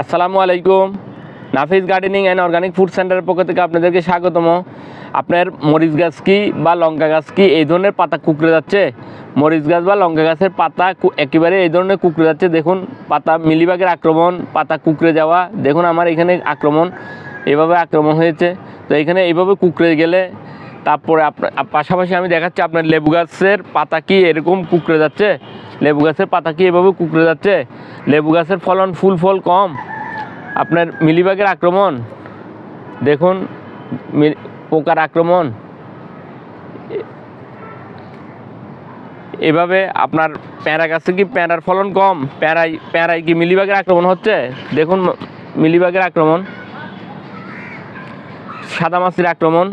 আসসালামু আলাইকুম। Nafis gardening and organic food সেন্টারের পক্ষ থেকে আপনাদেরকে স্বাগতম। আপনার মরিচ গাছ কি বা লঙ্কা গাছ কি এই ধরনের পাতা কুকড়ে যাচ্ছে? মরিচ গাছ বা লঙ্কা গাছের পাতা একেবারে এই ধরনের কুকড়ে যাচ্ছে। দেখুন, পাতা মিলিবাগের আক্রমণ, পাতা কুকড়ে যাওয়া। দেখুন, আমার এখানে আক্রমণ, এভাবে আক্রমণ হয়েছে। তো এখানে এইভাবে কুকড়ে গেলে তারপরে আপনার পাশাপাশি আমি দেখাচ্ছি আপনার লেবু গাছের পাতা কি এরকম কুকড়ে যাচ্ছে। লেবু গাছের পাতা কি এভাবে কুকড়ে যাচ্ছে? লেবু গাছের ফলন ফুল ফল কম। আপনার মিলিবাগের আক্রমণ। দেখুন পোকার আক্রমণ। এভাবে আপনার প্যাঁরা গাছে কি প্যাঁরার ফলন কম? প্যাঁরাই প্যাঁরাই কি মিলিবাগের আক্রমণ হচ্ছে? দেখুন, মিলিবাগের আক্রমণ। সাদা মাছির আক্রমণ।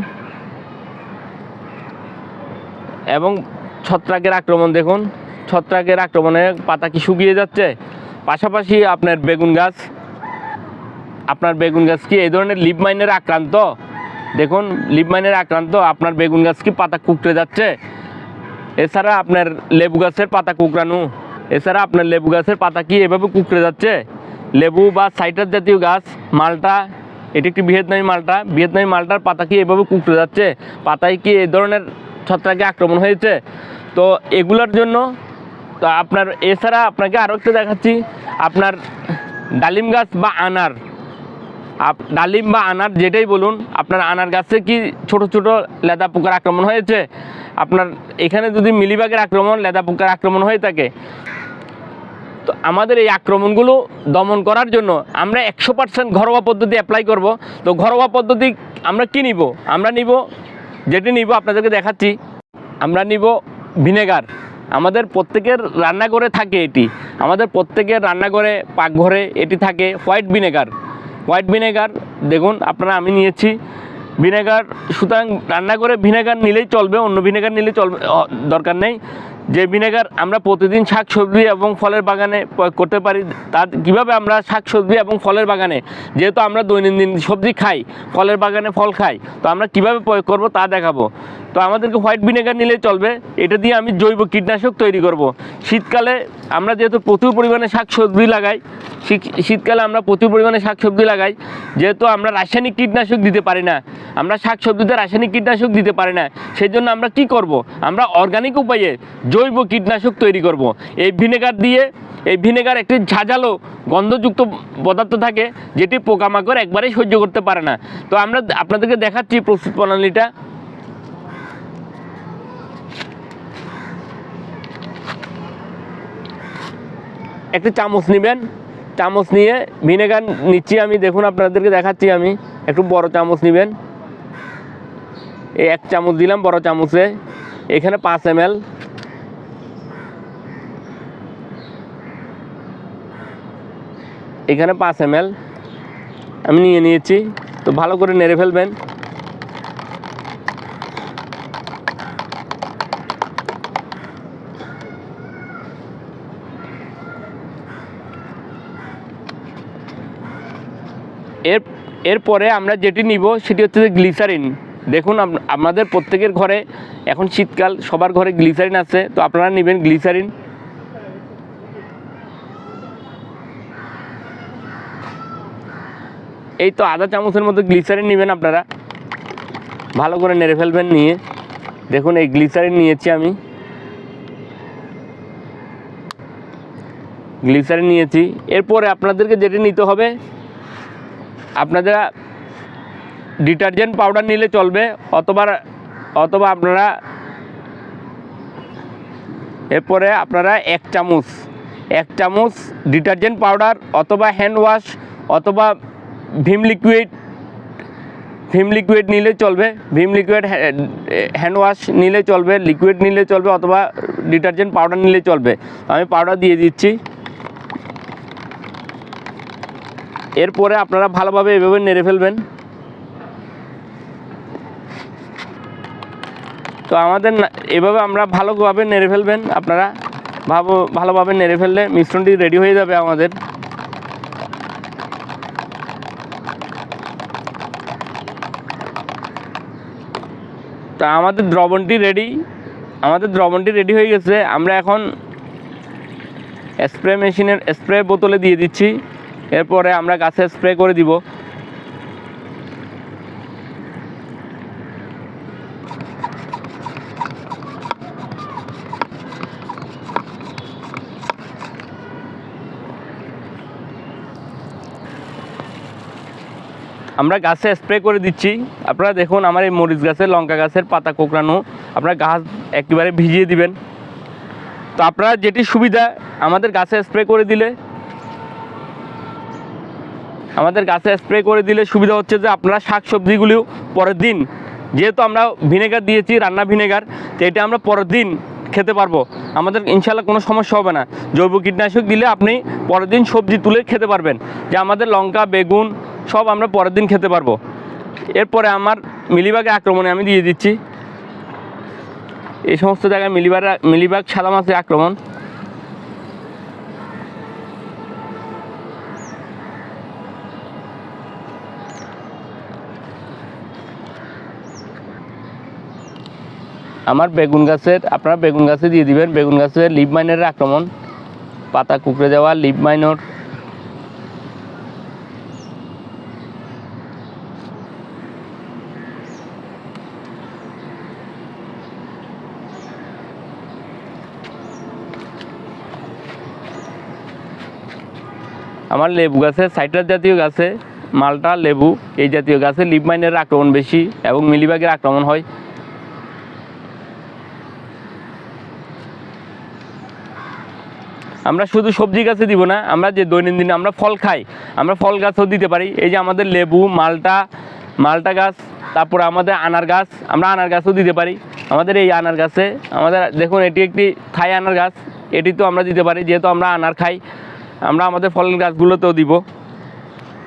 এবং ছত্রাকের আক্রমণ, দেখুন। ছত্রাকের আক্রমণে পাতা কি শুকিয়ে যাচ্ছে? পাশাপাশি আপনার বেগুন গাছ, আপনার বেগুন গাছ কি এই ধরনের লিপ মাইনের আক্রান্ত? দেখুন, লিপ মাইনের আক্রান্ত, আপনার বেগুন গাছ কি পাতা কুকড়ে যাচ্ছে? এছাড়া আপনার লেবু গাছের পাতা কুকড়ানো, এছাড়া আপনার লেবু গাছের পাতা কি এভাবে কুকড়ে যাচ্ছে? লেবু বা সাইটার জাতীয় গাছ, মালটা, এটি একটি ভিয়েতনামি মালটা ভিয়েতনামি মালটার পাতা কি এভাবে কুকড়ে যাচ্ছে? পাতায় কি এই ধরনের ছত্রাকে আক্রমণ হয়েছে? তো এগুলোর জন্য তো আপনার, এছাড়া আপনাকে আরও একটু দেখাচ্ছি। আপনার ডালিম গাছ বা আনার। আপ, ডালিম বা আনার যেটাই বলুন, আপনার আনার গাছে কি ছোট ছোট লেদা পোকার আক্রমণ হয়েছে? আপনার এখানে যদি মিলিবাগের আক্রমণ, লেদা পোকার আক্রমণ হয়ে থাকে, তো আমাদের এই আক্রমণগুলো দমন করার জন্য আমরা একশো পার্সেন্ট ঘরোয়া পদ্ধতি অ্যাপ্লাই করব। তো ঘরোয়া পদ্ধতি আমরা কি নিব? আমরা নিব, যেটি নিব, আপনাদেরকে দেখাচ্ছি। আমরা নিব ভিনেগার। আমাদের প্রত্যেকের রান্নাঘরে থাকে এটি। আমাদের প্রত্যেকের রান্নাঘরে, পাকঘরে এটি থাকে হোয়াইট ভিনেগার। হোয়াইট ভিনেগার, দেখুন, আপনারা আমি নিয়েছি। ভিনেগার, সুতরাং রান্না করে ভিনেগার নিলেই চলবে, অন্য ভিনেগার নিলে চলবে দরকার নেই। যে ভিনেগার আমরা প্রতিদিন শাক সবজি এবং ফলের বাগানে প্রয়োগ করতে পারি, তার কীভাবে আমরা শাক সবজি এবং ফলের বাগানে, যেহেতু আমরা দৈনন্দিন সবজি খাই, ফলের বাগানে ফল খাই, তো আমরা কীভাবে প্রয়োগ করব তা দেখাবো। তো আমাদেরকে হোয়াইট ভিনেগার নিলে চলবে, এটা দিয়ে আমি জৈব কীটনাশক তৈরি করব। শীতকালে আমরা যেহেতু প্রচুর পরিমাণে শাক সবজি লাগাই শীতকালে আমরা প্রচুর পরিমাণে শাক সবজি লাগাই, যেহেতু আমরা রাসায়নিক কীটনাশক দিতে পারি না, আমরা শাক সবজিতে রাসায়নিক কীটনাশক দিতে পারি না সেই জন্য আমরা কি করব, আমরা অর্গানিক উপায়ে জৈব কীটনাশক তৈরি করব। এই ভিনেগার দিয়ে, এই ভিনেগার একটি ঝাঁঝালো গন্ধযুক্ত পদার্থ থাকে, যেটি পোকামাকড় একবারেই সহ্য করতে পারে না। তো আমরা আপনাদেরকে দেখাচ্ছি প্রস্তুত প্রণালীটা। একটি চামচ নেবেন। চামচ নিয়ে ভিনেগার নিচ্ছি আমি। দেখুন, আপনাদেরকে দেখাচ্ছি আমি। একটু বড় চামচ নেবেন। এই এক চামচ দিলাম বড় চামচে। এখানে পাঁচ এম এখানে পাঁচ এম আমি নিয়ে নিয়েছি। তো ভালো করে নেড়ে ফেলবেন। এর, এরপরে আমরা যেটি নিব, সেটি হচ্ছে যে গ্লিসারিন দেখুন আমাদের প্রত্যেকের ঘরে এখন শীতকাল, সবার ঘরে গ্লিসারিন আছে। তো আপনারা নেবেন গ্লিসারিন এই তো আধা চামচের মতো গ্লিসারিন নেবেন আপনারা। ভালো করে নেড়ে ফেলবেন নিয়ে। দেখুন, এই গ্লিসারিন নিয়েছি আমি। গ্লিসারিন নিয়েছি। এরপরে আপনাদেরকে যেটি নিতে হবে, আপনারা ডিটারজেন্ট পাউডার নিলে চলবে, অথবা অথবা আপনারা, এরপরে আপনারা এক চামচ এক চামচ ডিটারজেন্ট পাউডার, অথবা হ্যান্ড ওয়াশ অথবা ভিম লিকুইড ভিম লিকুইড নিলে চলবে, ভিম লিকুইড হ্যান্ড ওয়াশ নিলে চলবে লিকুইড নিলে চলবে অথবা ডিটারজেন্ট পাউডার নিলে চলবে। আমি পাউডার দিয়ে দিচ্ছি। এরপরে আপনারা ভালোভাবে এভাবে নেড়ে ফেলবেন। তো আমাদের এভাবে আমরা ভালোভাবে নেড়ে ফেলবেন, আপনারা ভালো ভালোভাবে নেড়ে ফেললে মিশ্রণটি রেডি হয়ে যাবে আমাদের। তা আমাদের দ্রবণটি রেডি আমাদের দ্রবণটি রেডি হয়ে গেছে। আমরা এখন স্প্রে মেশিনের স্প্রে বোতলে দিয়ে দিচ্ছি। এরপরে আমরা গাছে স্প্রে করে দিব। আমরা গাছে স্প্রে করে দিচ্ছি। আপনারা দেখুন আমার এই মরিচ গাছের লঙ্কা গাছের পাতা কোঁকড়ানো। আপনারা গাছ একেবারে ভিজিয়ে দিবেন। তো আপনারা যেটি সুবিধা, আমাদের গাছে স্প্রে করে দিলে, আমাদের গাছে স্প্রে করে দিলে সুবিধা হচ্ছে যে আপনারা শাক সবজিগুলিও পরের দিন, যেহেতু আমরা ভিনেগার দিয়েছি, রান্না ভিনেগার, তো এটা আমরা পরের দিন খেতে পারব। আমাদের ইনশাল্লাহ কোনো সমস্যা হবে না। জৈব কীটনাশক দিলে আপনি পরের দিন সবজি তুলে খেতে পারবেন। যে আমাদের লঙ্কা, বেগুন সব আমরা পরের দিন খেতে পারব। এরপরে আমার মিলিবাগে আক্রমণে আমি দিয়ে দিচ্ছি। এই সমস্ত জায়গায় মিলিবাগ মিলিবাগ সাদা মাছের আক্রমণ। আমার বেগুন গাছের, আপনারা বেগুন গাছে দিয়ে দিবেন। বেগুন গাছের লিপ মাইনের আক্রমণ। পাতা কুকড়ে যাওয়া লিপ মাইনর আমার লেবু গাছে সাইট্রাস জাতীয় গাছে, মালটা, লেবু, এই জাতীয় গাছে লিপ মাইনের আক্রমণ বেশি এবং মিলিবাগের আক্রমণ হয়। আমরা শুধু সবজি গাছে দিব না, আমরা যে দৈনন্দিন আমরা ফল খাই, আমরা ফল গাছও দিতে পারি। এই যে আমাদের লেবু, মালটা মালটা গাছ, তারপরে আমাদের আনার গাছ, আমরা আনার গাছও দিতে পারি। আমাদের এই আনার গাছে, আমাদের দেখুন, এটি একটি থাই আনার গাছ, এটি তো আমরা দিতে পারি, যেহেতু আমরা আনার খাই। আমরা আমাদের ফলের গাছগুলোতেও দিব।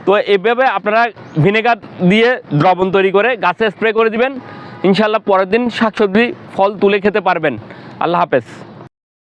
তো এভাবে আপনারা ভিনেগার দিয়ে দ্রবণ তৈরি করে গাছে স্প্রে করে দিবেন। ইনশাল্লাহ পরের দিন শাকসবজি ফল তুলে খেতে পারবেন। আল্লাহ হাফেজ।